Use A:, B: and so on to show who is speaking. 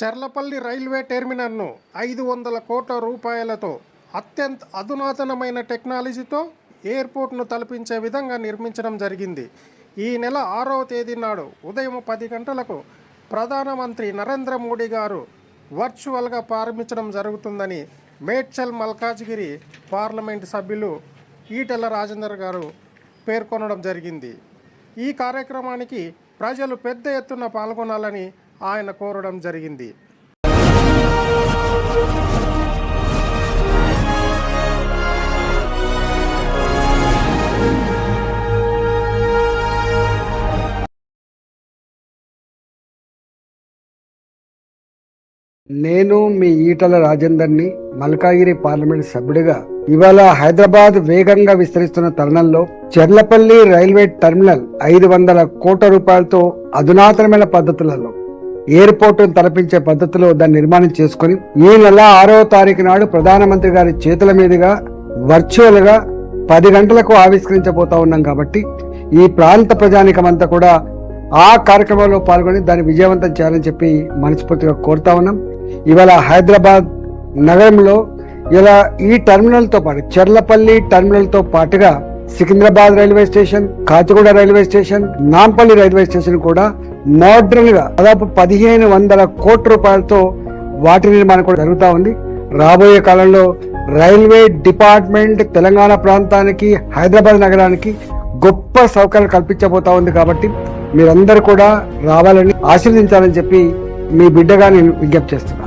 A: Cherlapally railway టెర్మినల్ను ఐదు వందల కోట్ల రూపాయలతో అత్యంత అధునాతనమైన టెక్నాలజీతో ఎయిర్పోర్ట్ను తలపించే విధంగా నిర్మించడం జరిగింది. ఈ నెల ఆరవ తేదీ నాడు ఉదయం పది గంటలకు ప్రధానమంత్రి నరేంద్ర మోడీ గారు వర్చువల్గా ప్రారంభించడం జరుగుతుందని మేడ్చల్ మల్కాజ్గిరి పార్లమెంటు సభ్యులు ఈటెల రాజేందర్ గారు పేర్కొనడం జరిగింది. ఈ కార్యక్రమానికి ప్రజలు పెద్ద ఎత్తున పాల్గొనాలని ఆయన కోరడం జరిగింది.
B: నేను మీ ఈటల రాజేందర్ని మల్కాగిరి పార్లమెంట్ సభ్యుడిగా ఇవాళ హైదరాబాద్ వేగంగా విస్తరిస్తున్న తరుణంలో చెర్లపల్లి రైల్వే టెర్మినల్ ఐదు వందల కోట్ల రూపాయలతో అధునాతనమైన పద్ధతులలో ఎయిర్పోర్ట్ తలపించే పద్ధతిలో దాన్ని నిర్మాణం చేసుకుని ఈ నెల ఆరవ తారీఖు నాడు ప్రధానమంత్రి గారి చేతుల మీదుగా వర్చువల్గా పది గంటలకు ఆవిష్కరించబోతా ఉన్నాం కాబట్టి ఈ ప్రాంత ప్రజానికమంతా కూడా ఆ కార్యక్రమంలో పాల్గొని దాన్ని విజయవంతం చేయాలని చెప్పి మనస్ఫూర్తిగా కోరుతా ఉన్నాం. ఇవాళ హైదరాబాద్ నగరంలో ఇలా ఈ టెర్మినల్తో పాటు చెర్లపల్లి టెర్మినల్తో పాటుగా Secunderabad railway station Kacheguda railway station Nampally railway station కూడా మోడర్న్గా దాదాపు పదిహేను వందల కోట్ల రూపాయలతో వాటి నిర్మాణం కూడా జరుగుతూ ఉంది. రాబోయే కాలంలో రైల్వే డిపార్ట్మెంట్ తెలంగాణ ప్రాంతానికి హైదరాబాద్ నగరానికి గొప్ప సౌకర్యాలు కల్పించబోతా ఉంది కాబట్టి మీరందరూ కూడా రావాలని ఆశీర్వదించాలని చెప్పి మీ బిడ్డగా నేను విజ్ఞప్తి చేస్తున్నాను.